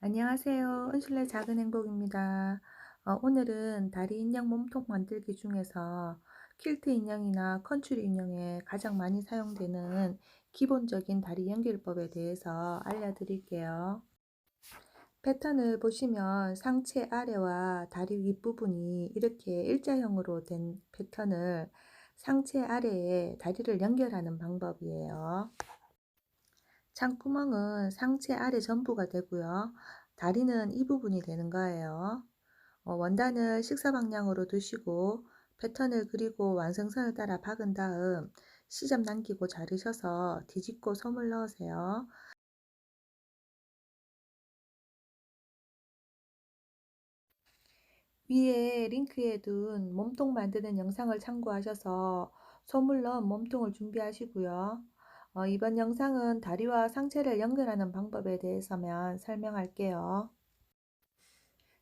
안녕하세요. 은실의 작은 행복입니다. 어, 오늘은 다리 인형 몸통 만들기 중에서 퀼트 인형이나 컨츄리 인형에 가장 많이 사용되는 기본적인 다리 연결법에 대해서 알려드릴게요. 패턴을 보시면 상체 아래와 다리 윗부분이 이렇게 일자형으로 된 패턴을 상체 아래에 다리를 연결하는 방법이에요. 창구멍은 상체 아래 전부가 되고요. 다리는 이 부분이 되는 거예요. 어, 원단을 식사 방향으로 두시고 패턴을 그리고 완성선을 따라 박은 다음 시접 남기고 자르셔서 뒤집고 솜을 넣으세요. 위에 링크에 둔 몸통 만드는 영상을 참고하셔서 솜을 넣은 몸통을 준비하시고요. 어, 이번 영상은 다리와 상체를 연결하는 방법에 대해서만 설명할게요.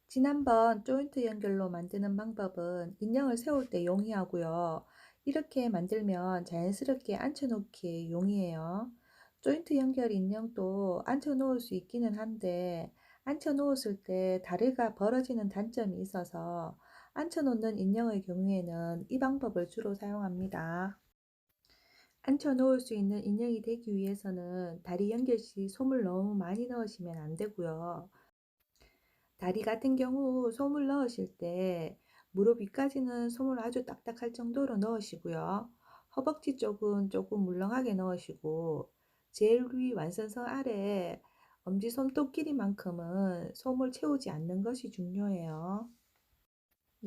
지난번 조인트 연결로 만드는 방법은 인형을 세울 때 용이하고요. 이렇게 만들면 자연스럽게 앉혀놓기 용이해요. 조인트 연결 인형도 앉혀놓을 수 있기는 한데 앉혀놓았을 때 다리가 벌어지는 단점이 있어서 앉혀놓는 인형의 경우에는 이 방법을 주로 사용합니다. 앉혀 놓을 수 있는 인형이 되기 위해서는 다리 연결 시 솜을 너무 많이 넣으시면 안 되고요. 다리 같은 경우 솜을 넣으실 때 무릎 위까지는 솜을 아주 딱딱할 정도로 넣으시고요. 허벅지 쪽은 조금 물렁하게 넣으시고 제일 위 완선선 아래 엄지 손톱 길이만큼은 솜을 채우지 않는 것이 중요해요.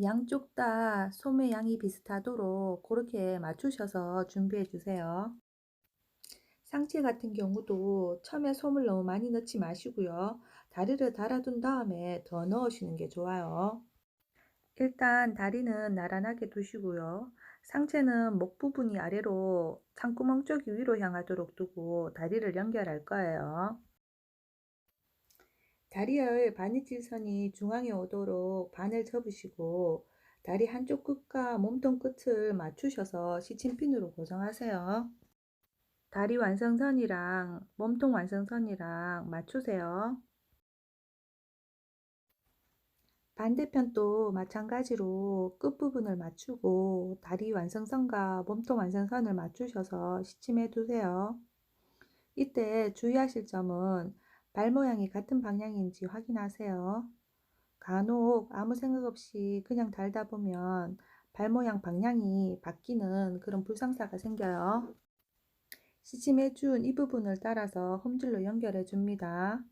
양쪽 다 솜의 양이 비슷하도록 그렇게 맞추셔서 준비해 주세요. 상체 같은 경우도 처음에 솜을 너무 많이 넣지 마시고요. 다리를 달아둔 다음에 더 넣으시는 게 좋아요. 일단 다리는 나란하게 두시고요. 상체는 목 부분이 아래로 창구멍 쪽이 위로 향하도록 두고 다리를 연결할 거예요. 다리의 바느질선이 중앙에 오도록 반을 접으시고 다리 한쪽 끝과 몸통 끝을 맞추셔서 시침핀으로 고정하세요. 다리 완성선이랑 몸통 완성선이랑 맞추세요. 반대편도 마찬가지로 끝부분을 맞추고 다리 완성선과 몸통 완성선을 맞추셔서 시침해 두세요. 이때 주의하실 점은 발 모양이 같은 방향인지 확인하세요. 간혹 아무 생각 없이 그냥 달다 보면 발 모양 방향이 바뀌는 그런 불상사가 생겨요. 시침해준 이 부분을 따라서 홈질로 연결해 줍니다.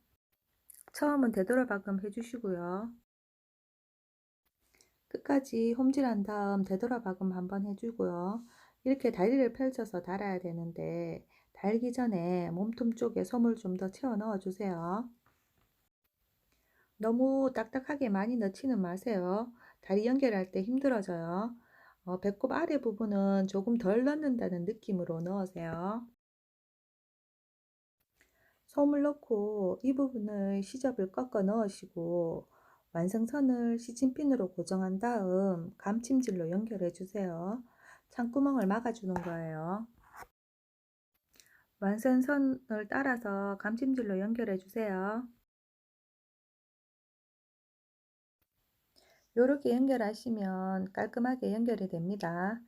처음은 되돌아박음 해주시고요. 끝까지 홈질한 다음 되돌아박음 한번 해주고요. 이렇게 다리를 펼쳐서 달아야 되는데 달기 전에 몸통 쪽에 솜을 좀 더 채워 넣어 주세요. 너무 딱딱하게 많이 넣지는 마세요. 다리 연결할 때 힘들어져요. 어, 배꼽 아래 부분은 조금 덜 넣는다는 느낌으로 넣으세요. 솜을 넣고 이 부분을 시접을 꺾어 넣으시고 완성선을 시침핀으로 고정한 다음 감침질로 연결해 주세요. 창구멍을 막아주는 거예요. 완성선을 따라서 감침질로 연결해 주세요. 이렇게 연결하시면 깔끔하게 연결이 됩니다.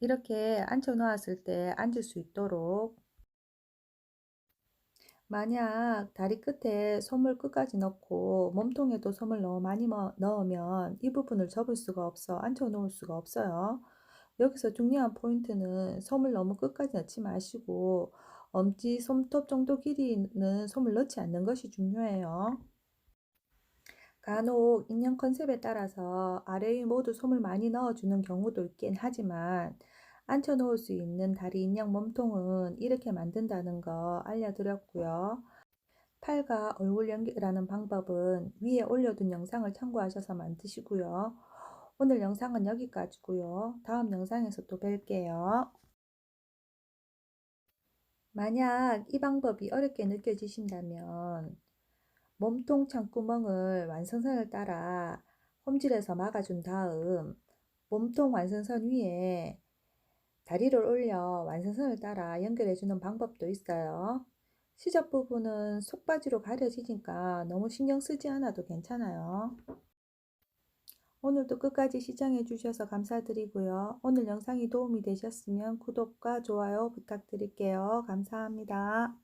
이렇게 앉혀 놓았을 때 앉을 수 있도록 만약 다리 끝에 솜을 끝까지 넣고 몸통에도 솜을 너무 많이 넣으면 이 부분을 접을 수가 없어 앉혀 놓을 수가 없어요. 여기서 중요한 포인트는 솜을 너무 끝까지 넣지 마시고 엄지 손톱 정도 길이는 솜을 넣지 않는 것이 중요해요. 간혹 인형 컨셉에 따라서 아래 위 모두 솜을 많이 넣어주는 경우도 있긴 하지만 앉혀 놓을 수 있는 다리 인형 몸통은 이렇게 만든다는 거 알려드렸고요. 팔과 얼굴 연결하는 방법은 위에 올려둔 영상을 참고하셔서 만드시고요. 오늘 영상은 여기까지고요. 다음 영상에서 또 뵐게요. 만약 이 방법이 어렵게 느껴지신다면 몸통 창구멍을 완성선을 따라 홈질해서 막아준 다음 몸통 완성선 위에 다리를 올려 완성선을 따라 연결해주는 방법도 있어요. 시접 부분은 속바지로 가려지니까 너무 신경 쓰지 않아도 괜찮아요. 오늘도 끝까지 시청해 주셔서 감사드리고요. 오늘 영상이 도움이 되셨으면 구독과 좋아요 부탁드릴게요. 감사합니다.